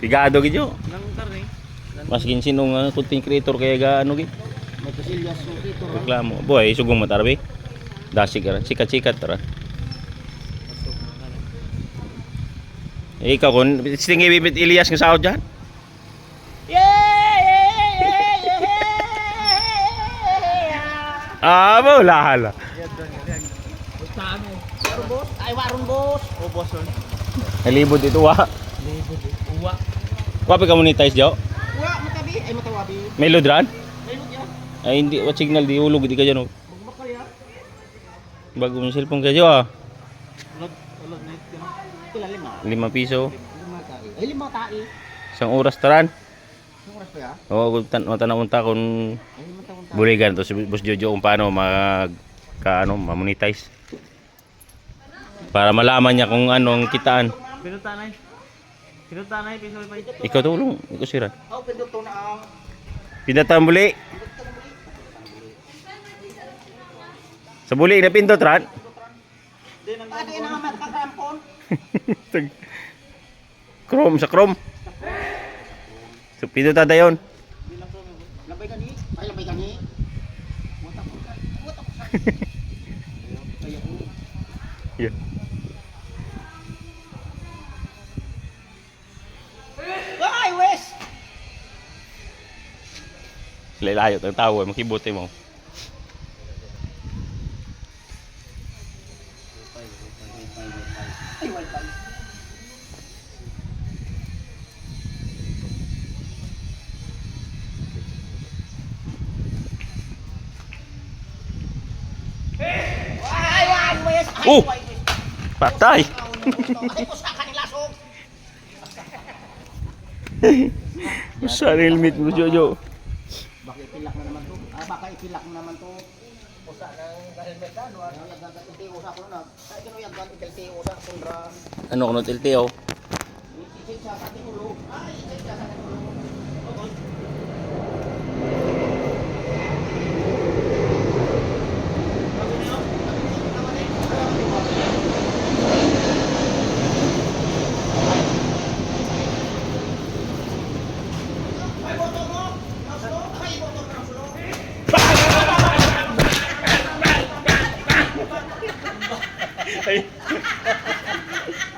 Pigado gid yo. Nang karne. Mas gin sinong uh, content creator kaya ga ano gid. May kasilya so dito. Reklamo. Boy, sugong mo tarabi. Dasig ka. Sikat-sikat tara. Eh, ikaw kun stingi bibit Elias ng sahod dyan. Ah, mo lahala. Boss? Ay waron boss. O boss on. Nalibod ito wa. Uwa. Wapi ka monetize jo? Uwa matabi ay matawabi. May lodran? Ayun ya. Ay hindi what signal di ulog di ka dyan. oh. Magbakal ya. Bagong cellphone ka dyan ah. Ulod ulod na ito. Pila lima. 5 piso. Lima tae. Ay lima tae. Isang oras taran. Ang oras pa ya? Oo, tan matanaunta kung lima buligan to si Boss Jojo kung paano mag ka ano, ma-monetize. Para malaman niya kung anong kitaan. Pinutanay. Pinutanay piso pa ito. Ikaw tulong, ikaw sira. Oh, pindot to na ang Pinatang buli. Sa buli na pindot ran. Di nang Pwede na nga. Tag- Chrome sa Chrome. So pindot tada yon. Labay ka ni. Ay labay ka ni. Wata ko ka. Wata ko ka. Yeah. Layo ang tawo, makibuti mo. Oh! Wes! Patay. Sa helmet mo Jojo. Baka ipilak na naman to. Ah, baka ipilak na naman to. Pusa ng helmet ka, no? Ano yung gagat LTO sa ako na? Ay, kano yung gagat LTO sa kundra? Ano kuno tilteo? Isin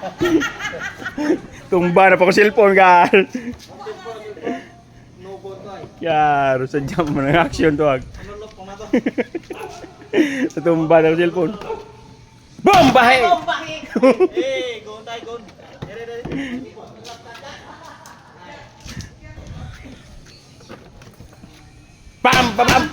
Tumba na pa ko cellphone gal. No boto ay. Yaro sa jam mo ng action to ag. Mato? Tumba na ko cellphone. Boom! Bahay! Oh, bakit? Eh, gon tayo gon. Dere dere. Pam!